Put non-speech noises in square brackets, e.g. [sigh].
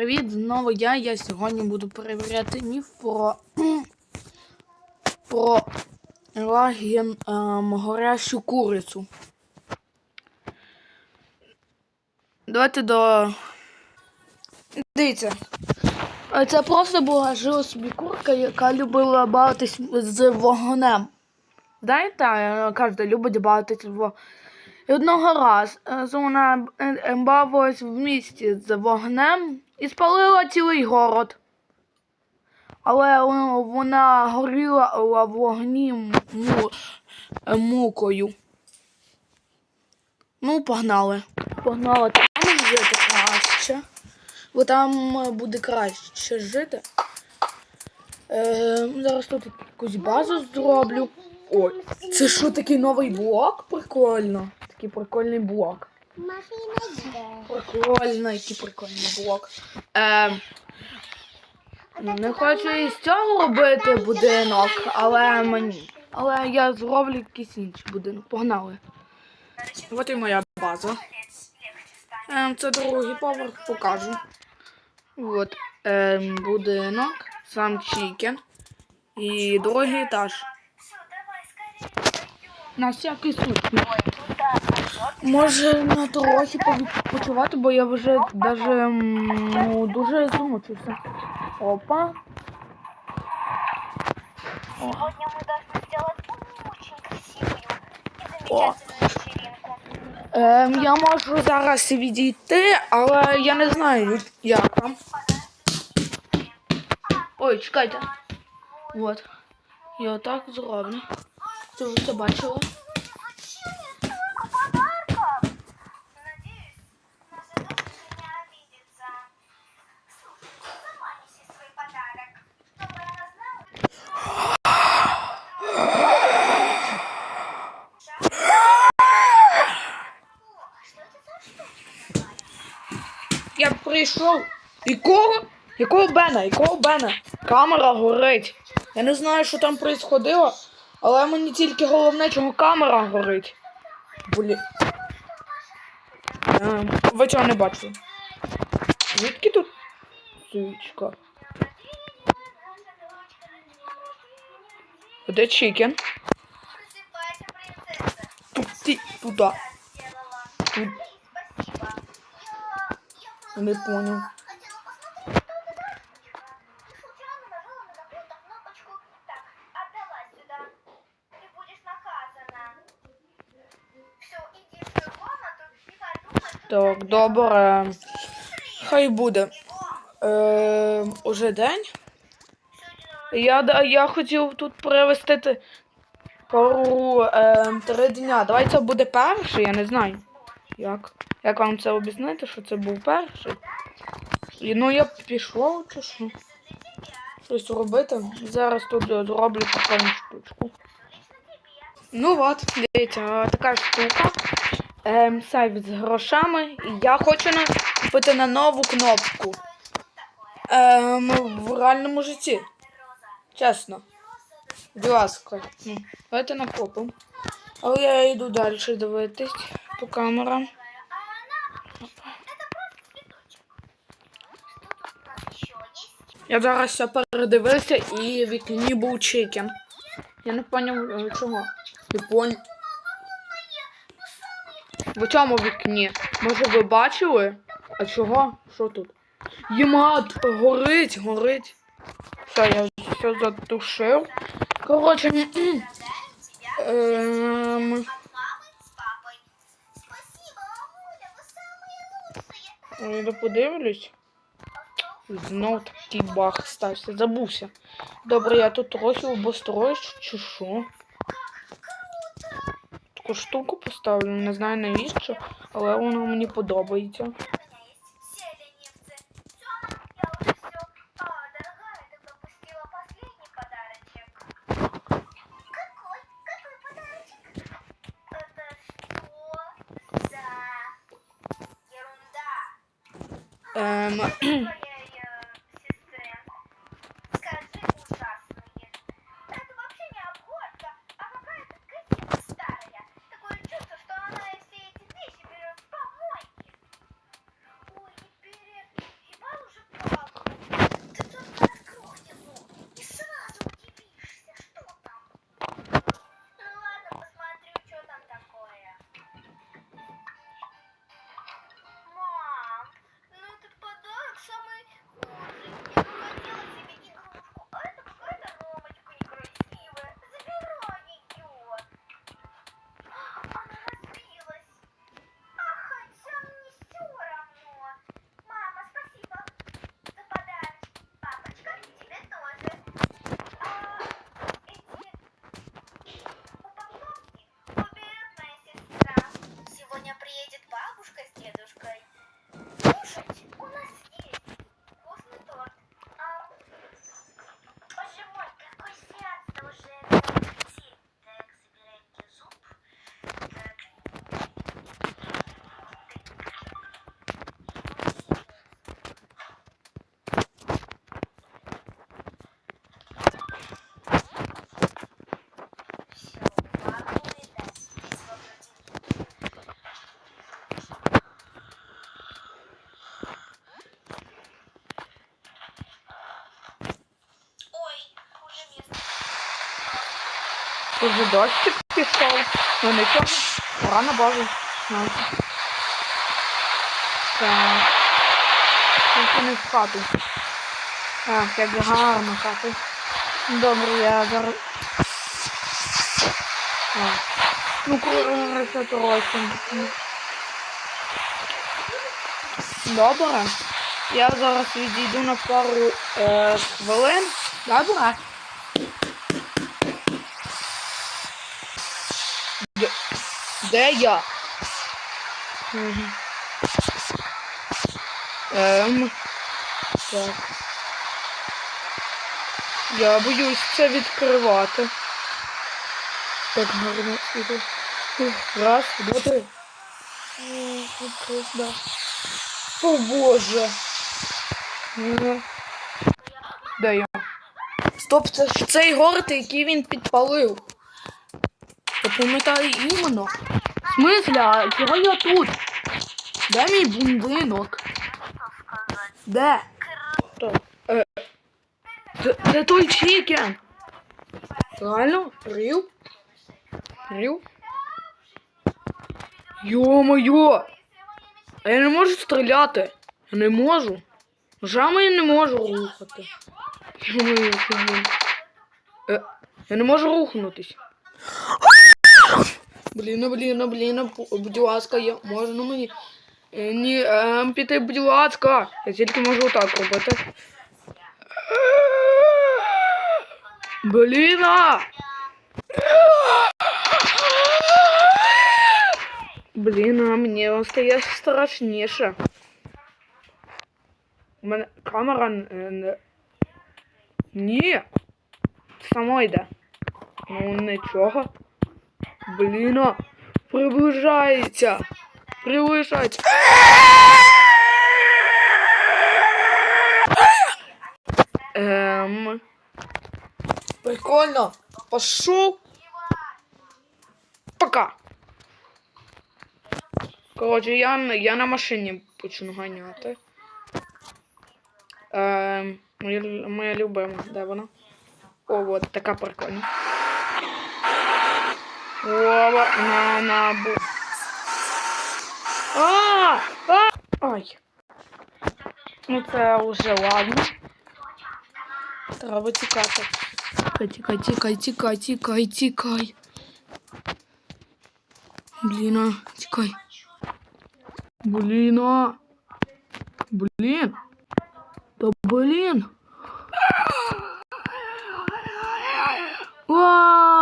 Привіт, знову я. Я сьогодні буду перевіряти міф про, [clears throat] про лагін ем, горящу курицю. Давайте до. Дивіться. Це просто була жила собі курка, яка любила бавитись з вогнем. Знаєте, е, кожен любить бавитись в вогнем. І одного разу е, вона е, е, бавилась в місті з вогнем і спалила цілий город. Але е, вона горіла в вогні е, мукою. Ну, погнали. Погнали там жити краще. Бо там е, буде краще жити. Е, зараз тут якусь базу зроблю. Ой, це що такий новий блок? Прикольно. Такий прикольний блок. Машина йде. Прикольно, який прикольний блок. Е, не хочу із цього робити будинок, але мені. Але я зроблю якийсь інший будинок. Погнали. От і моя база. Е, це другий поверх покажу. От е, будинок, сам чікен і другий етаж. На всякий случай. Може на трохи відпочивати, бо я вже даже ну, дуже змучився. Опа. Сегодня мы должны сделать очень красивую и замечательную вечеринку. Ем, я можу зараз відійти, але я не знаю, як там. Ой, чекайте. От. Я отак зроблю. Це ви це бачили? Я прийшов. Якого? Якого Бена? Якого Бена? Камера горить. Я не знаю, що там происходило, але мені тільки головне, чого камера горить. Блін. Ем, ви цього не бачили. Звідки тут свічка? Де чікен? Ті, туди. Сделала. Тут. И спасибо. Я, я Не просто понял. хотела посмотреть, что это за штучка. И случайно нажала на какую-то кнопочку. Так, добре. Хай буде. Е, уже день. Я, я хотів тут привезти т- пару е, три дня. Давай це буде перший, я не знаю. Як? Як вам це об'яснити, що це був перший? І, ну я пішов чи що? Щось робити. Зараз тут зроблю прикольну штучку. Ну от, дивіться, така штука. Ем, сайт з грошами. І я хочу купити на нову кнопку. Ем, в реальному житті. Чесно. Будь ласка. Давайте накопимо. Але я йду далі дивитись по камерам. Я зараз все передивився і в вікні був чикен. Я не поняв е, чого. Не. В цьому вікні. Може ви бачили? А чого? Що тут? Ємат, горить, горить. Все, я все затушив. Коротше, м-м. Самые я подивлюсь. Знов такий баг стався, забувся. Добре, я тут трохи обострою, чи що? Таку штуку поставлю, не знаю навіщо, але воно мені подобається. Ем, Уже дощик пішов. Ну нічого. Пора на базу. Так. Тільки не в хату. Ах, як гарно хату. Добре, я зараз. Ну, коротше, трохи. Добре. Я зараз відійду на пару е, хвилин. Добре. Де я? Ем. Так. Я боюсь це відкривати. Так гарно. Ух, Раз, два, три. Да. О боже. Де я? Стоп, це ж цей город, який він підпалив. Я пам'ятаю іменно. В смислі, а чого я тут? Де мій будинок? Де? Е, це, це той чікен. Реально? Рів? Рів? Йо-моє! А я не можу стріляти. Я не можу. Ножами я не можу рухати. Йо-моє. Е, я не можу рухнутись. Блін, ну, блін, ну, блін, ну, будь ласка, я можна мені. Е, Ні, ем, піти, будь ласка. Я тільки можу отак робити. Блін! а! Блін, а мені стає страшніше. У мене камера е. Ні. Само йде. Ну нічого. Блін, приближається. Приближається. Ем. Прикольно. Пошел. Пока. Коротше, я, я на машині почну ганяти. Ем, моя, моя любима, де вона? О, от така прикольна. Вова на набу. А, а, ой. Ну це вже ладно. Треба тікати. Тікай, тікай, тікай, тікай, тікай, тікай. Блін, а, тікай. Блін, а. Блін. Та блін. Ааа!